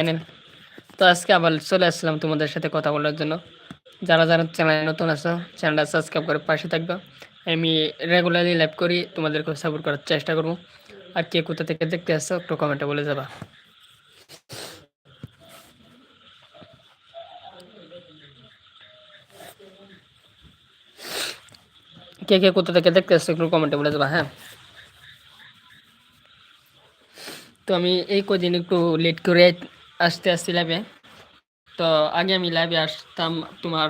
Channel তো আজকে আবার চলে আসলাম তোমাদের সাথে কথা বলার জন্য। যারা যারা চ্যানেলে নতুন আছো, চ্যানেলটা সাবস্ক্রাইব করে পাশে থাকবে। আমি রেগুলারলি লাইভ করি তোমাদেরকে সাপোর্ট করার চেষ্টা করব। আর কে কোথা থেকে দেখতে আসছো, একটু কমেন্টে বলে যাবা। কে কে কোথা থেকে দেখতে আসছো, একটু কমেন্টে বলে যাবা হ্যাঁ। তো আমি এই কদিন একটু লেট করে আসতে আসছি লাইভে তো আগে আমি লাইভে আসতাম তোমার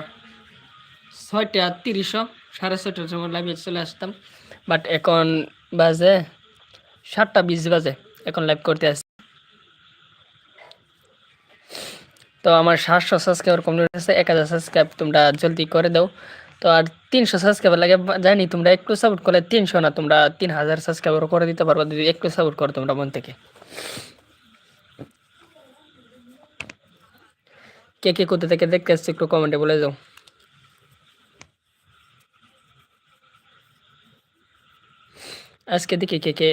ছয়টা তিরিশও সাড়ে ছয়টার সময় লাইভে চলে আসতাম। বাট এখন বাজে সাতটা বিশ বাজে, এখন লাইভ করতে আসছি। তো আমার সাতশো সাবস্ক্রাইবার কমপ্লিট হয়েছে এক হাজার সাবস্ক্রাইব তোমরা জলদি করে দাও। তো আর তিনশো সাবস্ক্রাইবার লাগে, জানি তোমরা একটু সাপোর্ট করলে তিনশো না, তোমরা তিন হাজার সাবস্ক্রাইবার করে দিতে পারব, যদি একটু সাপোর্ট করো তোমরা মন থেকে। কে কে কোথা থেকে দেখতে আসছে একটু কমেন্টে বলে যাও আজকে দেখি কে কে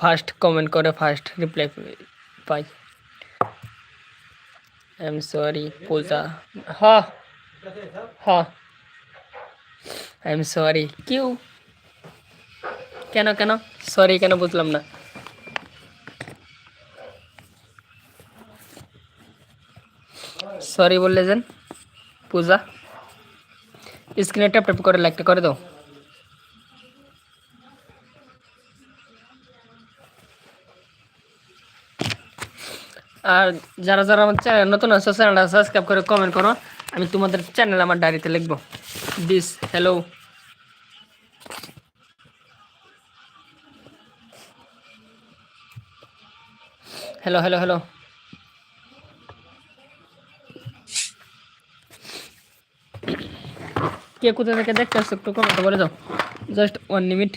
ফার্স্ট কমেন্ট করে first reply pi. I am sorry Puja. হ্যাঁ হ্যাঁ আই এম সরি কিউ? কেন কেন? সরি কেন বুঝলাম না। সরি বললে যেন পূজা। স্ক্রিনে ট্যাপ ট্যাপ করে লাইকটা করে দাও। আর যারা যারা আমার চ্যানেল নতুন আছে চ্যানেলটা সাবস্ক্রাইব করে কমেন্ট করো। আমি তোমাদের চ্যানেল আমার ডায়েরিতে লিখব। This hello hello hello hello কে কোথা থেকে দেখতে আসছো একটু কমেন্ট বলে দাও। জাস্ট ওয়ান মিনিট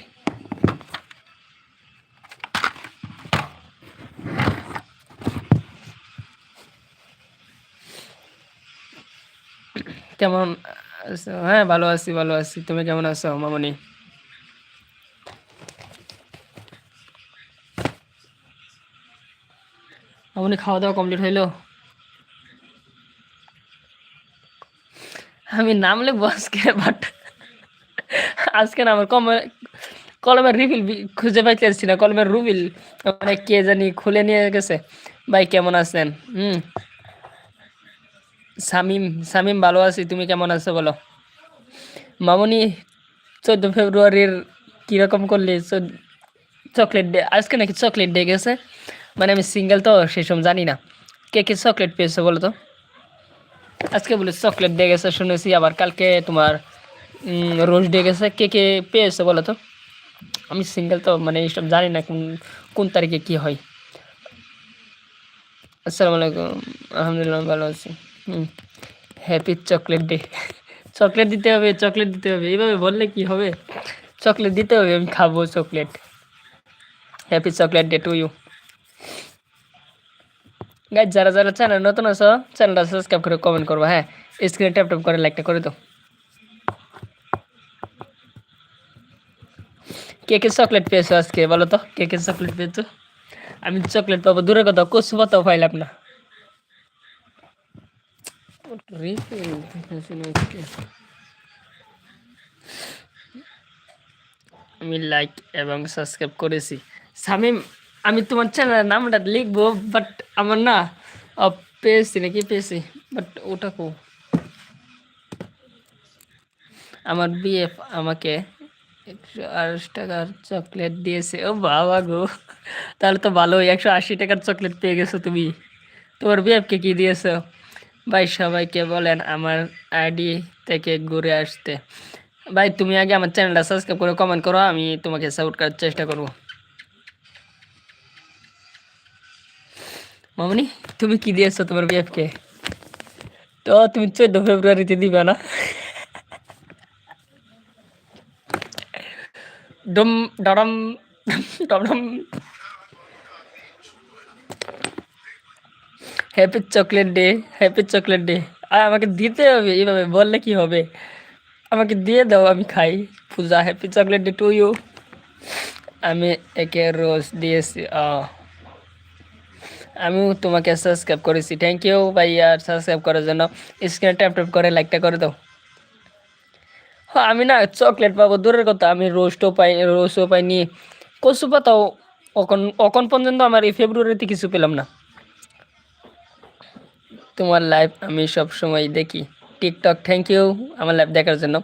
কেমন হ্যাঁ ভালো আছি ভালো আছি। তুমি কেমন আছো, মামনি? মামনি খাওয়া দাওয়া কমপ্লিট হইল? আমি নামলে বসকে বাট আজকে আমার কমে কলমের রিফিল খুঁজে পাইতে পারছি না, কলমের রুবিল মানে কে জানি খুলে নিয়ে গেছে। ভাই, কেমন আছেন? হুম। সামিম সামিম ভালো আছি, তুমি কেমন আছো বলো? মামনি, চোদ্দ ফেব্রুয়ারির কীরকম করলি? চকলেট ডে আজকে নাকি চকলেট ডে গেছে? মানে আমি সিঙ্গেল তো সেসব জানি না। কে কে চকলেট পেয়েছ বলো তো? আজকে বলে চকলেট ডে গেছে, শুনেছি। আবার কালকে তোমার রোজ ডে গেছে। কে কে পেয়েছে বলো তো? আমি সিঙ্গেল তো মানে এইসব জানি না কোন কোন তারিখে কী হয়। আসসালামু আলাইকুম। আলহামদুলিল্লাহ, ভালো আছি। হুম। হ্যাপি চকলেট ডে চকলেট দিতে হবে, চকলেট দিতে হবে। এইভাবে বললে কি হবে? চকলেট দিতে হবে, আমি খাব chocolate. Happy chocolate day to you guys যারা যারা চ্যানেল নতুন আছো চ্যানেলটা সাবস্ক্রাইব করে কমেন্ট করব হ্যাঁ? স্ক্রিনে ট্যাপ ট্যাপ করে লাইকটা করে দাও। কে কে চকলেট পেয়েছ আজকে, বলো তো? কে কে চকলেট পেয়েছ? আমি চকলেট পাবো, দূরের কথা কচু পাতাও পাইলাম না। আমি লাইক এবং সাবস্ক্রাইব করেছি। সামিম আমি তোমার চ্যানেলের নামটা লিখব বাট আমার না পেয়েছি নাকি, পেয়েছি বাট ওটা কো। আমার বিএফ আমাকে একশো আড়াইশ টাকার চকলেট দিয়েছে। ও বাবা গো, তাহলে তো ভালোই, একশো আশি টাকার চকলেট পেয়ে গেছো তুমি। তোমার বিএফকে কি দিয়েছ? ভাই, সবাইকে বলেন আমার আইডি থেকে ঘুরে আসতে। ভাই, তুমি আগে আমার চ্যানেলটা সাবস্ক্রাইব করে কমেন্ট করো, আমি তোমাকে সাপোর্ট করার চেষ্টা করব। মামনি, তুমি কি দিয়েছ তোমার বিএফকে? তো তুমি চোদ্দ ফেব্রুয়ারিতে দিবে না? ডম ডরম ডম happy chocolate day happy chocolate day আর আমাকে দিতে হবে এইভাবে বললে কি হবে? আমাকে দিয়ে দাও, আমি খাই। Puja happy chocolate day to you আমি একে রোজ দিয়েছি আমিও তোমাকে সাবস্ক্রাইব করেছি। থ্যাংক ইউ ভাইয়া সাবস্ক্রাইব করার জন্য। স্ক্রিনে ট্যাপ ট্যাপ করে লাইকটা করে দাও। হ্যাঁ আমি না চকলেট পাবো, দূরের কথা, আমি রোস্টও পাই রোস্টও পাইনি। কচু পাতাও অখন অখন পর্যন্ত আমার এই ফেব্রুয়ারিতে কিছু পেলাম না। তোমার লাইভ আমি সব সময় দেখি। টিকটক থ্যাংক ইউ আমার লাইভ দেখার জন্য।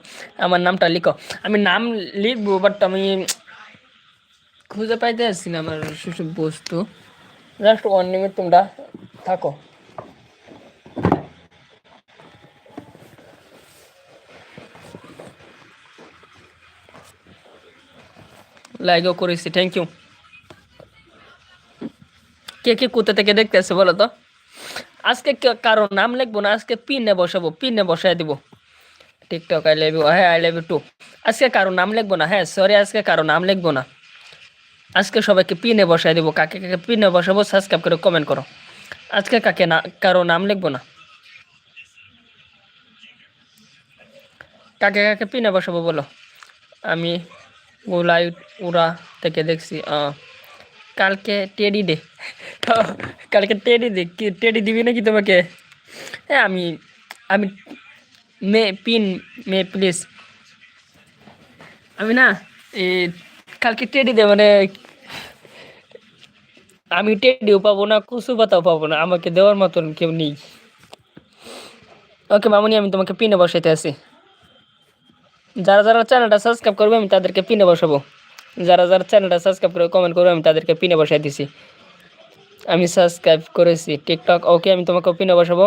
আমার নামটা লিখো। আমি নাম লিখব বাট আমি খুঁজে পাইতে আসছি না আমার বস্তু। জাস্ট ওয়ান মিনিট তোমরা থাকো লাইকও করেছি থ্যাংক ইউ কে কে কোথা থেকে দেখতেছে বলো তো? আজকে কারও নাম লিখব না? আজকে পিনে বসাবো পিনে বসাই দিব। টিকটক আই লাভ ইউ হ্যাঁ আই লাভ ইউ টু আজকে কারও নাম লিখব না? হ্যাঁ সরি আজকে কারও নাম লিখব না। আজকে সবাইকে পিনে বসাই দেবো, কাকে কাকে পিনে বসাবো সাবস্ক্রাইব করে কমেন্ট করো। আজকে কাকে না, কারও নাম লিখব না? কাকে কাকে পিনে বসাবো বলো? আমি গোলাই উড়া থেকে দেখছি কালকে টেডি দে কালকে টেডি দে কি টেডি দিবি নাকি তোমাকে? হ্যাঁ আমি আমি, মে, পিন, মে প্লিজ আমি না এই কালকে টেডি দে মানে আমি টেডিও পাবো না কুসু পাতাও পাবো না, আমাকে দেওয়ার মতন কেউ নেই। ওকে মামুনি, আমি তোমাকে পিনে বসাইতে আছি যারা যারা চ্যানেলটা সাবস্ক্রাইব করবে, আমি তাদেরকে পিনে বসাবো। যারা যারা চ্যানেলটা সাবস্ক্রাইব করে কমেন্ট করবে, আমি তাদেরকে পিনে বসাই দিছি। আমি সাবস্ক্রাইব করেছি টিকটক ওকে আমি তোমাকে পিনে বসাবো।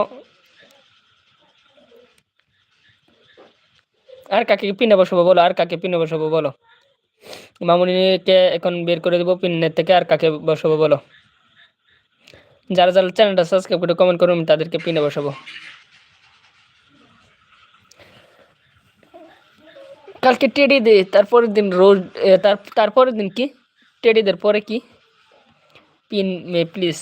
আর কাকে পিনে বসাবো বলো, আর কাকে পিনে বসাবো বলো। মামুনিকে এখন বের করে দেবো পিনের থেকে আর কাকে বসাবো বলো? যারা যারা চ্যানেলটা সাবস্ক্রাইব করে কমেন্ট আমি তাদেরকে পিনে বসাবো। কালকে টেডি দে তারপরের দিন রোজ তারপরের দিন কি? টেডিদের পরে কি? পিন মে প্লিজ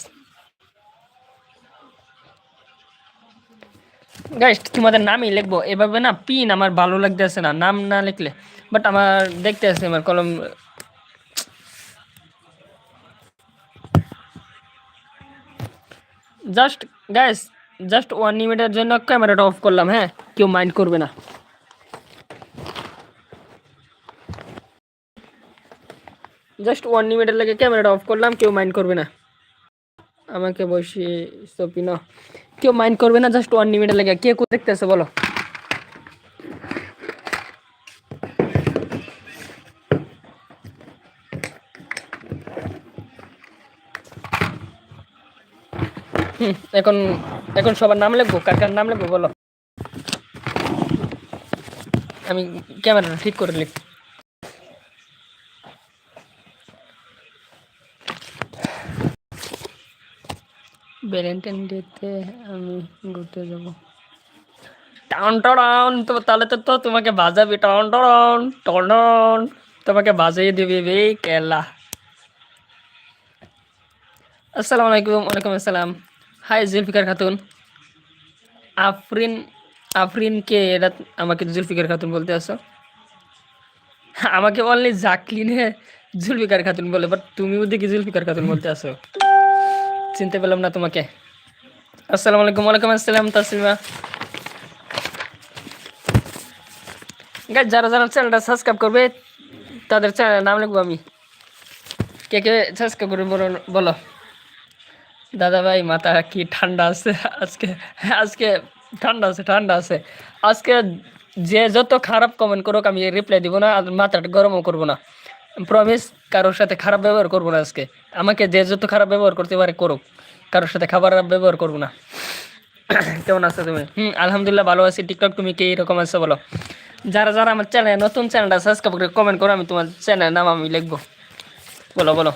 গাইস তোমাদের নামই লিখব, এভাবে না পিন আমার ভালো লাগতেছে না, নাম না লিখলে বাট আমার দেখতে আছে আমার কলম জাস্ট গাইস জাস্ট ওয়ান মিনিটের জন্য ক্যামেরাটা অফ করলাম হ্যাঁ? কেউ মাইন্ড করবে না। জাস্ট ওয়ান মিনিটের লাগে ক্যামেরাটা অফ করলাম, কেউ মাইন্ড করবে না। আমাকে বসি সপি না কেউ মাইন্ড করবে না জাস্ট ওয়ান মিনিটের লাগে। কে দেখতেছে বলো? এখন এখন সবার নাম লিখব? কার কার নাম লিখব বলো? আমি ক্যামেরাটা ঠিক করে লিখ ভ্যালেন্টাইন ডেতে আমি ঘুরতে যাব। টাউন টাউন তো তাহলে তো তো তোমাকে বাজাবি টাউন টাউন টাউন তোমাকে বাজিয়ে দিবি বে কেলা। আসসালামু আলাইকুম ওয়ালাইকুম আসসালাম। হাই জুলফিকার খাতুন। আফরিন আফরিনকে এটা আমাকে জুলফিকার খাতুন বলতে আসো। আমাকে অনলি জাকলিনে জুলফিকার খাতুন বলে বাট তুমিও দেখি জুলফিকার খাতুন বলতে আসো। চিনতে পেলাম না তোমাকে। আসসালামু আলাইকুম, ওয়ালাইকুম আসসালাম, তাসলিমা। গাইজ যারা যারা চ্যানেলটা সাবস্ক্রাইব করবে, তাদের চ্যানেলের নাম লিখব আমি। কে কে সাবস্ক্রাইব করবে বলো বলো। দাদা ভাই মাথা কি ঠান্ডা আছে? আজকে আজকে ঠান্ডা আছে ঠান্ডা আছে। আজকে যে যত খারাপ কমেন্ট করুক, আমি রিপ্লাই দিব না, আর মাথাটা গরমও করব না। প্রমিস কারোর সাথে খারাপ ব্যবহার করব না আজকে। আমাকে যে যত খারাপ ব্যবহার করতে পারে, করুক। কারোর সাথে খাবার ব্যবহার করব না। কেমন আছো তুমি? হুম, আলহামদুলিল্লাহ ভালো আছি। টিকটক তুমি কি এরকম আছো বলো? যারা যারা আমার চ্যানেল নতুন চ্যানেলটা সাবস্ক্রাইব করে কমেন্ট করো, আমি তোমার চ্যানেলের নাম আমি লিখব। বলো বলো।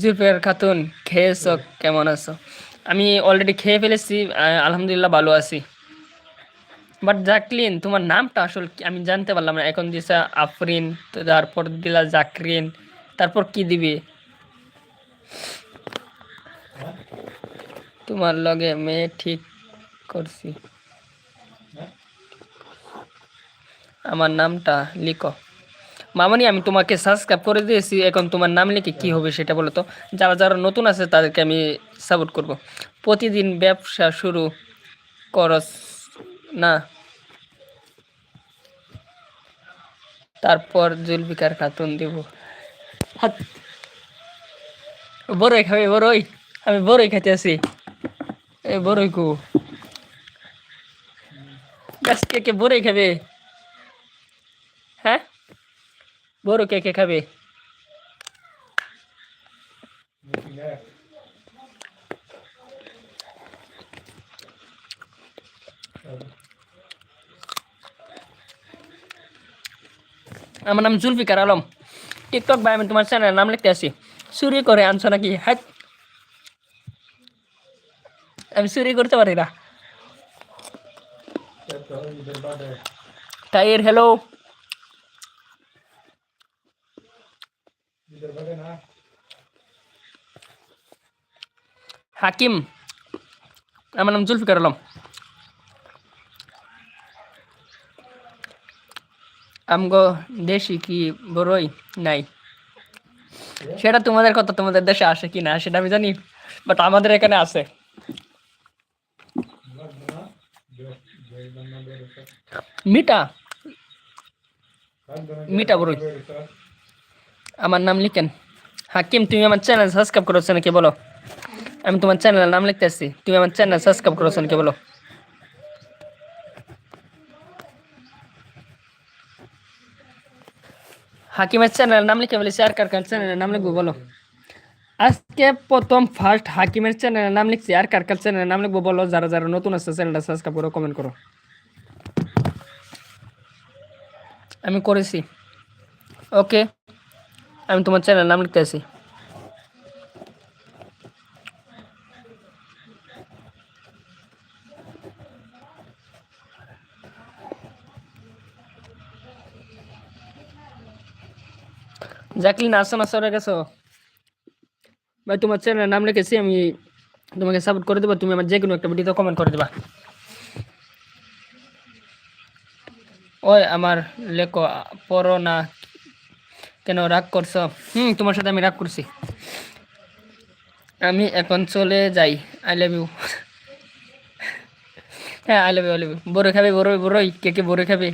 জুলফিকার খাতুন, খেয়েছো? কেমন আছো? আমি অলরেডি খেয়ে ফেলেছি আলহামদুলিল্লাহ ভালো আছি। বাট জাকলিন তোমার নামটা আসল আমি জানতে পারলাম না। এখন দিছে আফরিন তারপর দিলা জাকরিন। তারপর কি দিবি? তোমার লগে মেয়ে ঠিক করছি। আমার নামটা লিখো। মামনি, আমি তোমাকে সাবস্ক্রাইব করে দিয়েছি। এখন তোমার নাম লিখে কি হবে সেটা বলো তো। যারা যারা নতুন আছে, তাদেরকে আমি সাপোর্ট করব। প্রতিদিন ব্যবসা শুরু করস না। তারপর জুলফিকার খাতুন দিব। বড়ই খাবে বড়ই আমি বড়ই খাইতে আছি। এই বড়ই কু। গাছ কে কে বড়ই খাবে? হ্যাঁ? বড় কে কে খাবে আমার নাম জুলফিকার আলম টিকটক ভাই আমি তোমার চ্যানেলের নাম লিখতে আসি চুরি করে আনছো নাকি হ্যাঁ আমি চুরি করতে পারি না টাইর হ্যালো হাকিম, আমার নাম জুলফিকার আলম। আমগো দেশি কি বড়ই নাই? সেটা তোমাদের কথা তোমাদের দেশে আসে কি না সেটা আমি জানি বাট আমাদের এখানে আছে। মিটা মিটা বড়ই। আমার নাম লিখেন। হাকিম, তুমি আমার চ্যানেল সাবস্ক্রাইব করেছ নাকি বলো? আমি তোমার চ্যানেলের নাম লিখতে আসছি। তুমি আমার চ্যানেল সাবস্ক্রাইব করেছ নাকি বলো? হাকিমের চ্যানেলের নাম লিখে বলেছি আর কার কার চ্যানেলের নাম লিখব বলো? আজকে প্রথম ফার্স্ট হাকিমের চ্যানেলের নাম লিখছি, আর কার কার চ্যানেলের নাম লিখব বলো? যারা যারা নতুন আছে চ্যানেলটা সাবস্ক্রাইব করো কমেন্ট করো। আমি করেছি। ওকে আমি তোমার চ্যানেলের নাম লিখতে আছি। জাকলিন আসো না সরে গেছো। ভাই, তোমার চ্যানেলের নাম লিখেছি, আমি তোমাকে সাপোর্ট করে দেবো, তুমি আমার যে কোনো একটা ভিডিওতে কমেন্ট করে দেবা। ওই আমার লেখো পড়ো না কেন রাগ করছ? হুম, তোমার সাথে আমি রাগ করছি। আমি এখন চলে যাই। আই লাভ ইউ হ্যাঁ I love you I love you বড় খাবে বড়ই বড়ই কে কে বড় খাবে?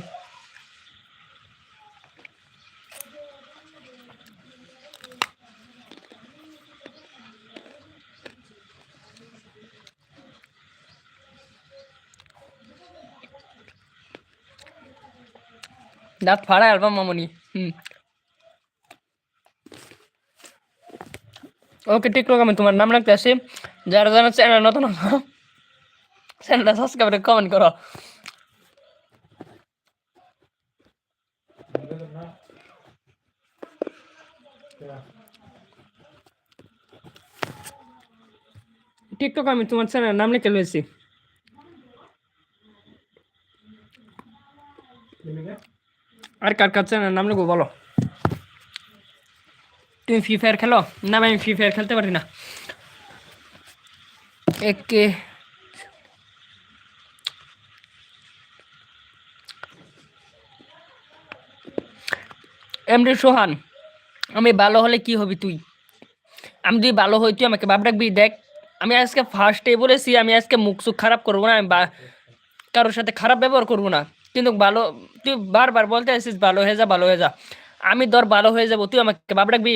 দাঁত ফাড়া অ্যালবাম মামনি। হুম। ওকে টিকটক আমি তোমার নাম রাখতে আসি। যারা যারা চ্যানেল নতুন চ্যানেলটা সাবস্ক্রাইব করে কমেন্ট করো। টিকটক আমি তোমার চ্যানেলের নাম লিখে রয়েছি আর কার কার চ্যানেলের নাম লিখব বলো? তুমি ফ্রি ফায়ার খেলো? না আমি ফ্রি ফায়ার খেলতে পারি না। একে এমডি সোহান, আমি ভালো হলে কি হবি তুই? আমি যদি ভালো হই, তুই আমাকে বাপ ডাকবি দেখ। আমি আজকে ফার্স্টে বলেছি, আমি আজকে মুখ সুখ খারাপ করব না, আমি কারোর সাথে খারাপ ব্যবহার করব না। কিন্তু ভালো তুই বারবার বলতে আসিস, ভালো হয়ে যা, ভালো হয়ে যা। আমি ধর ভালো হয়ে যাব, তুই আমাকে বাপ ডাকবি?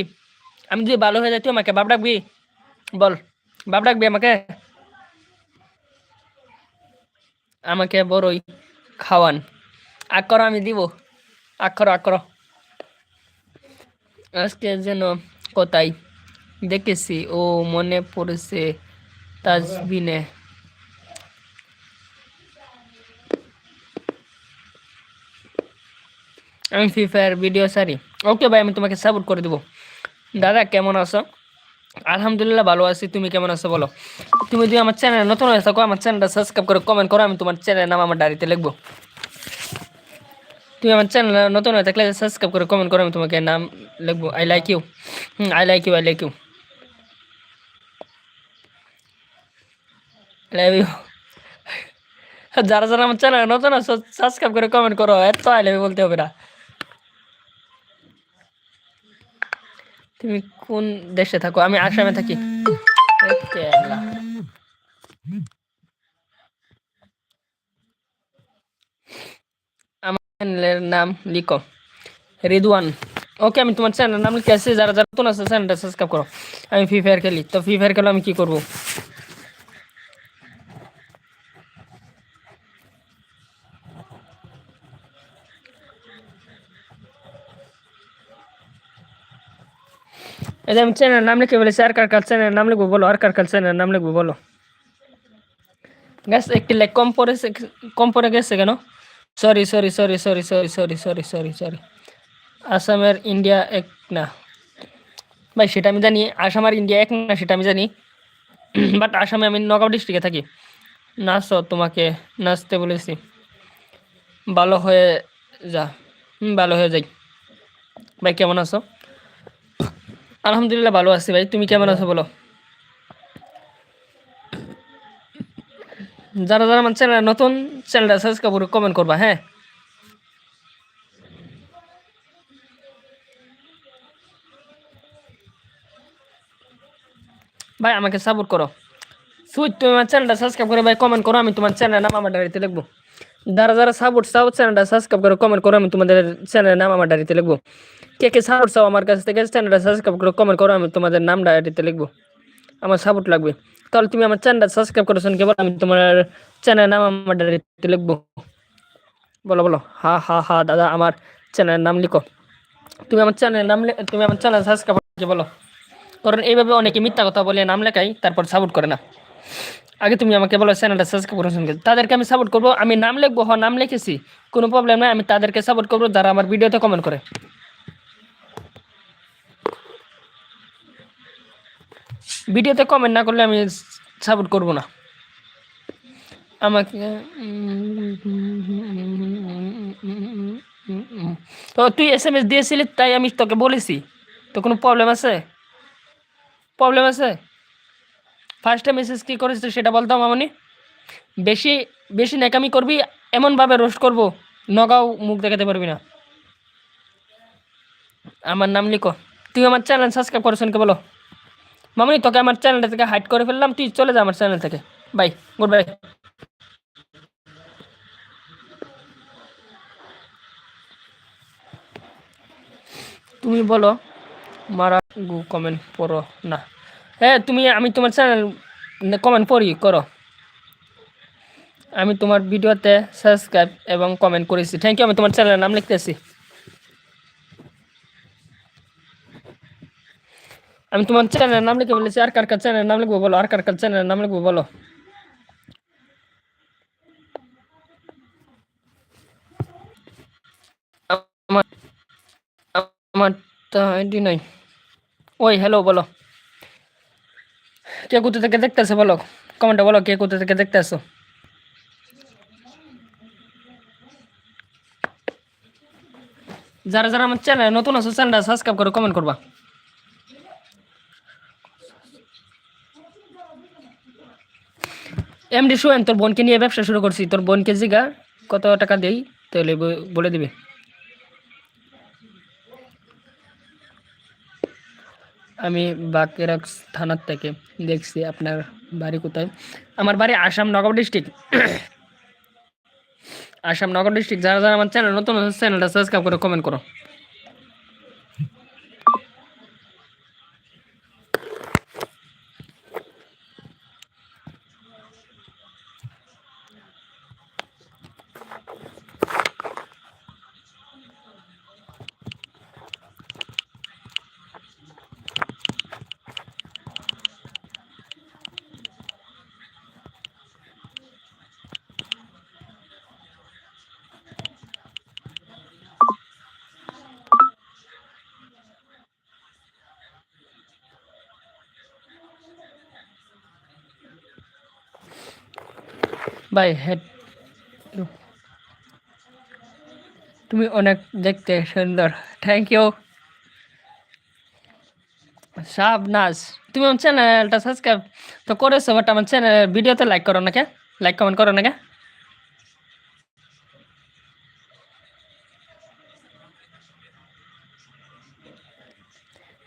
আমি যদি ভালো হয়ে যাই, তুই আমাকে বাপ ডাকবি? বল, বাপ ডাকবি আমাকে? আমাকে বড়ই খাওয়ান। আগ করো, আমি দিব। আগ করো আগ করো। আজকে যেন কোথায় দেখেছি, ও মনে পড়েছে তাজবিনে। আমি ফ্রি ফায়ার ভিডিও সারি ওকে ভাই, আমি তোমাকে সাপোর্ট করে দেবো। দাদা, কেমন আছো? আলহামদুলিল্লাহ ভালো আছি। তুমি কেমন আছো বলো? তুমি যদি আমার চ্যানেল নতুন হয়ে থাকো, আমার চ্যানেলটা সাবস্ক্রাইব করে কমেন্ট করো, আমি তোমার চ্যানেলের নাম আমার ডায়েরিতে লিখব। তুমি আমার চ্যানেল নতুন হয়ে থাকলে সাবস্ক্রাইব করে কমেন্ট করো, আমি তোমাকে নাম লিখব। I like you hmm I like you I like you যারা যারা আমার চ্যানেল নতুন আছে সাবস্ক্রাইব করে কমেন্ট করো। এত আই লাভ বলতে হবে না। তুমি কোন দেশে থাকো? আমি আসামে থাকি। আমার নাম লিখো। রিদওয়ান। ওকে, আমি তোমার চ্যানেলের নাম লিখে আসছি। যারা যারা নতুন আছে চ্যানেলটা সাবস্ক্রাইব করো। আমি ফ্রি ফায়ার খেলি। তো ফ্রি ফায়ার খেলে আমি কি করব? যে আমি চ্যানেলের নাম লিখে বলেছি আর কার কার চ্যানেলের নাম লিখব বলো আর কার কার চ্যানেলের নাম লিখব বলো গ্যাস একটি লাইক কম পড়েছে কম পড়ে গেছে কেন sorry sorry sorry sorry sorry sorry sorry sorry sorry আসামের ইন্ডিয়া এক না ভাই সেটা আমি জানি আসাম আর ইন্ডিয়া এক না সেটা আমি জানি বাট আসামে আমি নগাঁও ডিস্ট্রিক্টে থাকি নাচো তোমাকে নাচতে বলেছি ভালো হয়ে যা ভালো হয়ে যাই ভাই কেমন আছো আলহামদুলিল্লাহ ভালো আছি ভাই। তুমি কেমন আছো বলো? যারা যারা আমার চ্যানেল নতুন চ্যানেলটা সাবস্ক্রাইব করে কমেন্ট করবা হ্যাঁ? ভাই, আমাকে সাপোর্ট করো। সুইট তুমি আমার চ্যানেলটা সাবস্ক্রাইব করে ভাই কমেন্ট করো, আমি তোমার চ্যানেলের নাম আমার ডায়েরিতে লিখব। যারা যারা সাপোর্ট চাও চ্যানেলটা সাবস্ক্রাইব করে কমেন্ট করো, আমি তোমাদের চ্যানেলের নাম আমার ডায়েরিতে লিখব। কে কে সাপোর্ট চাও আমার কাছ থেকে? চ্যানেলটা সাবস্ক্রাইব করে কমেন্ট করো, আমি তোমাদের নাম ডায়েরিতে লিখব। আমার সাপোর্ট লাগবে। তাহলে তুমি আমার চ্যানেলটা সাবস্ক্রাইব কেবল আমি তোমার চ্যানেলের নাম আমার লিখব। বলো বলো, হা হা হা, দাদা, আমার চ্যানেলের নাম লিখো। তুমি আমার চ্যানেলের নাম তুমি আমার চ্যানেল সাবস্ক্রাইব করে, বলো। কারণ এইভাবে অনেকে মিথ্যা কথা বলে, নাম লেখাই তারপর সাপোর্ট করে না। আগে তুমি আমাকে বলো চ্যানেলটা সাবস্ক্রাইব করেছেন? তাদেরকে আমি সাপোর্ট করব, আমি নাম লিখব হ নাম লিখেছি, কোনো প্রবলেম নাই, আমি তাদেরকে সাপোর্ট করব, যারা আমার ভিডিওতে কমেন্ট করে। ভিডিওতে কমেন্ট না করলে আমি সাপোর্ট করব না। আমাকে তো তুই এস এম এস দিয়েছিলি, তাই আমি তোকে বলেছি। তো কোনো প্রবলেম আছে? প্রবলেম আছে? ফার্স্টে মেসেজ কী করেছিস সেটা বলতাম মামনি। বেশি বেশি ন্যাকামি করবি, এমনভাবে রোস্ট করব, নগাও মুখ দেখাতে পারবি না। আমার নাম লিখো তুই আমার চ্যানেল সাবস্ক্রাইব করেছেন কে বলো? মামনি, তোকে আমার চ্যানেলটা থেকে হাইড করে ফেললাম, তুই চলে যা আমার চ্যানেল থেকে। বাই গুড বাই তুমি বলো, মারা গু কমেন্ট পড়ো না। হ্যাঁ তুমি, আমি তোমার চ্যানেল কমেন্ট পড়ি, করো। আমি তোমার ভিডিওতে সাবস্ক্রাইব এবং কমেন্ট করেছি। থ্যাংক ইউ আমি তোমার চ্যানেলের নাম লিখতেছি। আমি তোমার চ্যানেলের নাম লিখে বলেছি, আর কার কার চ্যানেলের নাম লিখব বলো, আর কার কার চ্যানেলের নাম লিখব বলো। ওই হ্যালো বলো। কে কোথা থেকে দেখতেছে বলো? কমেন্টে বলো কে কোথা থেকে দেখতেছো। যারা যারা আমার চ্যানেল নতুন আছে চ্যানেলটা সাবস্ক্রাইব করে কমেন্ট করবা। এমডি সোয়েন তোর বোনকে নিয়ে ব্যবসা শুরু করছি। তোর বোনকে জিগা, কত টাকা দেই, তাহলে বলে দিবে। আমি বাকেরাক থানার থেকে দেখছি আপনার বাড়ি কোথায়। আমার বাড়ি আসাম নগর ডিস্ট্রিক্ট। আসাম নগর ডিস্ট্রিক্ট, যারা যারা আমার চ্যানেল নতুন চ্যানেলটা সাবস্ক্রাইব করে কমেন্ট করো। বাই হেড। তুমি অনেক দেখতে সুন্দর। থ্যাংক ইউ শাবনাজ তুমি আমার চ্যানেলটা সাবস্ক্রাইব তো করেছ বাট আমার চ্যানেল ভিডিওতে লাইক করো না কে? লাইক কমেন্ট করো না কে?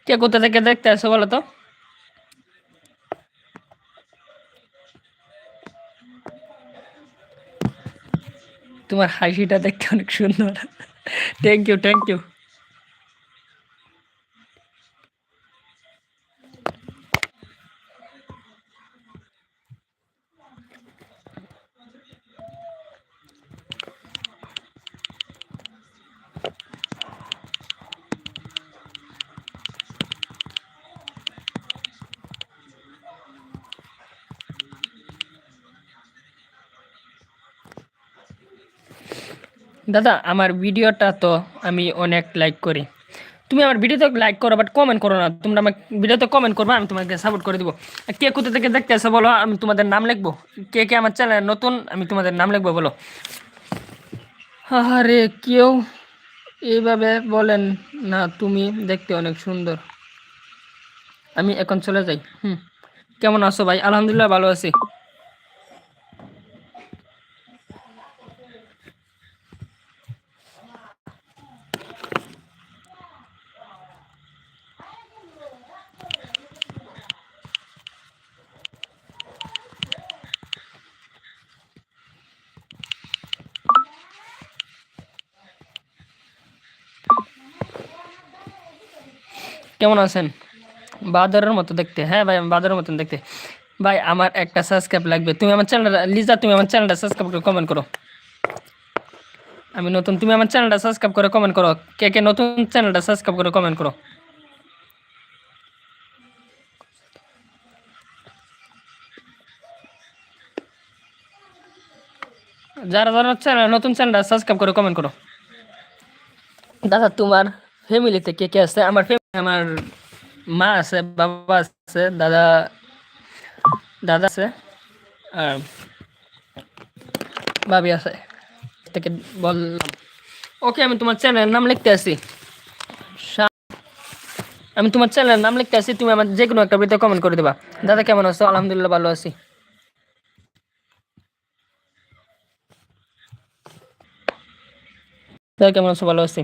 কে কোথা থেকে দেখতে আসো বলো তো? তোমার হাসিটা দেখতে অনেক সুন্দর। থ্যাংক ইউ থ্যাংক ইউ দাদা, আমার ভিডিওটা তো আমি অনেক লাইক করি। তুমি আমার ভিডিওতে লাইক করো বাট কমেন্ট করো না। তোমরা আমার ভিডিওতে কমেন্ট করবে, আমি তোমাকে সাপোর্ট করে দিব। কে কোথা থেকে দেখতে আসো বলো, আমি তোমাদের নাম লিখব। কে কে আমার চ্যানেল নতুন, আমি তোমাদের নাম লিখব, বলো। আরে কেউ এইভাবে বলেন না, তুমি দেখতে অনেক সুন্দর। আমি এখন চলে যাই। হুম। কেমন আছো ভাই? আলহামদুলিল্লাহ, ভালো আছি। কেমন আছেন? বাদরের মতো দেখতে। হ্যাঁ ভাই বাদরের মতন দেখতে। ভাই, আমার একটা সাবস্ক্রাইব লাগবে। তুমি আমার চ্যানেলটা লিজা, তুমি আমার চ্যানেলটা সাবস্ক্রাইব করে কমেন্ট করো। আমি নতুন, তুমি আমার চ্যানেলটা সাবস্ক্রাইব করে কমেন্ট করো। কে কে নতুন চ্যানেলটা সাবস্ক্রাইব করে কমেন্ট করো। যারা যারা চ্যানেল নতুন চ্যানেলটা সাবস্ক্রাইব করে কমেন্ট করো। দাদা, তোমার ফ্যামিলিতে কে কে আছে? আমার আমার মা আছে, বাবা আছে, দাদা দাদা আছে, আর ভাবি আছে থেকে বললাম। ওকে, আমি তোমার চ্যানেলের নাম লিখতে আসি। আমি তোমার চ্যানেলের নাম লিখতে আসি, তুমি আমার যে কোনো একটা ভিডিও কমেন্ট করে দেবা। দাদা, কেমন আছো? আলহামদুলিল্লাহ, ভালো আছি। দাদা, কেমন আছো? ভালো আছি।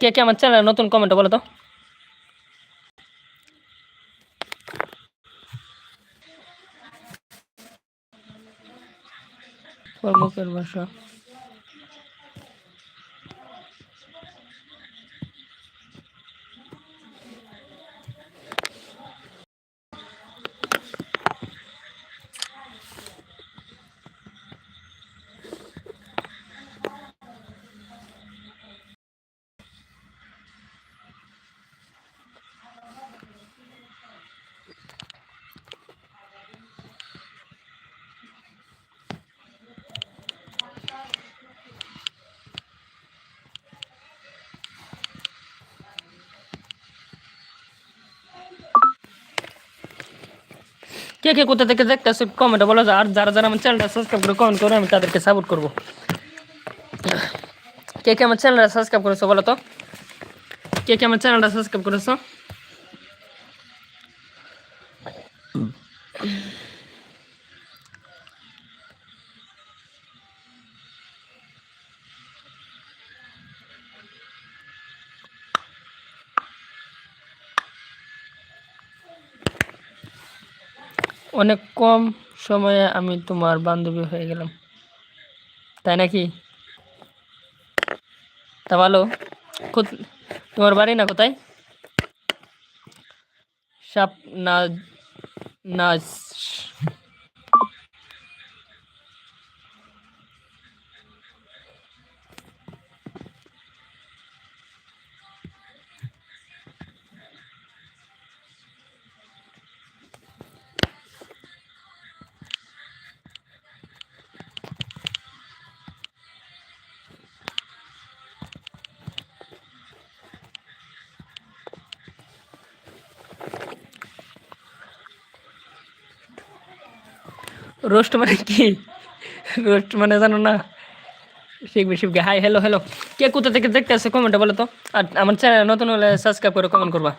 কে কে আমার চ্যানেলে নতুন কমেন্ট বলো তো। মুখের ভাষা কে কে কোথা থেকে দেখতেছো কমেন্টে বলো, আর যারা যারা আমার চ্যানেলটা সাবস্ক্রাইব করে কমেন্ট করো আমি তাদেরকে সাপোর্ট করব। কে কে আমার চ্যানেলটা সাবস্ক্রাইব করেছ বলো তো? কে কে আমার চ্যানেলটা সাবস্ক্রাইব করেছ? অনেক কম সময়ে আমি তোমার বান্ধবী হয়ে গেলাম। তাই নাকি? তা ভালো। তোমার বাড়ি না কোথায়? সাপ না নাচ রোস্ট মানে কি? রোস্ট মানে জানো না? শিখবে শিখবে হাই হ্যালো হ্যালো কে কোথা থেকে দেখতে আসছে কমেন্টে বলো তো। আর আমার চ্যানেল নতুন হলে সাবস্ক্রাইব করে কমেন্ট করবা।